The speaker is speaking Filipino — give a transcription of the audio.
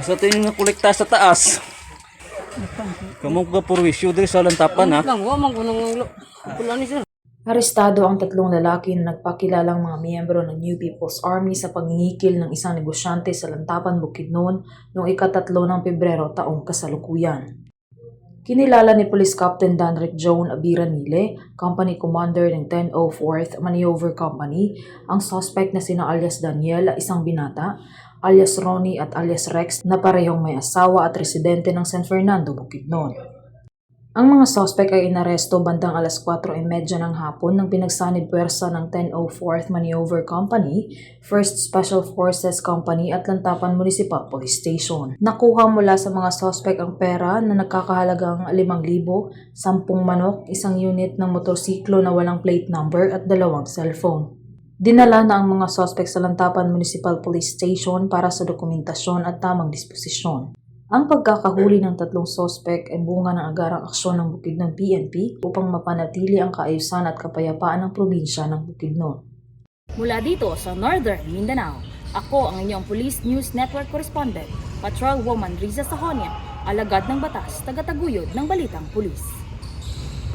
Sa tingin nga kolekta sa taas. Kamong ka purwisyo diri sa lantapan ha. Lang, wa man ko nang pula ni sir. Arestado ang tatlong lalaki na nagpakilalang mga miyembro ng New People's Army sa pangingikil ng isang negosyante sa Lantapan, Bukidnon noong ikatatlo ng Pebrero taong kasalukuyan. Kinilala ni Police Captain Danrick Joan Abiranile, Company Commander ng 1004th Maneuver Company, ang suspect na sina alias Daniel, isang binata, alias Ronnie at alias Rex na parehong may asawa at residente ng San Fernando, Bukidnon. Ang mga suspect ay inaresto bandang alas 4.30 ng hapon nang pinagsanib puwersa ng 1004th Maneuver Company, 1st Special Forces Company at Lantapan Municipal Police Station. Nakuha mula sa mga suspect ang pera na nagkakahalagang 5,000, 10 manok, isang unit ng motorsiklo na walang plate number at dalawang cellphone. Dinala na ang mga suspect sa Lantapan Municipal Police Station para sa dokumentasyon at tamang disposisyon. Ang pagkakahuli ng tatlong sospek ay bunga ng agarang aksyon ng Bukidnon PNP upang mapanatili ang kaayusan at kapayapaan ng probinsya ng Bukidnon. Mula dito sa Northern Mindanao, ako ang inyong Police News Network Correspondent, Patrol Woman Riza Sahonia, alagad ng batas, tagataguyod ng Balitang Pulis.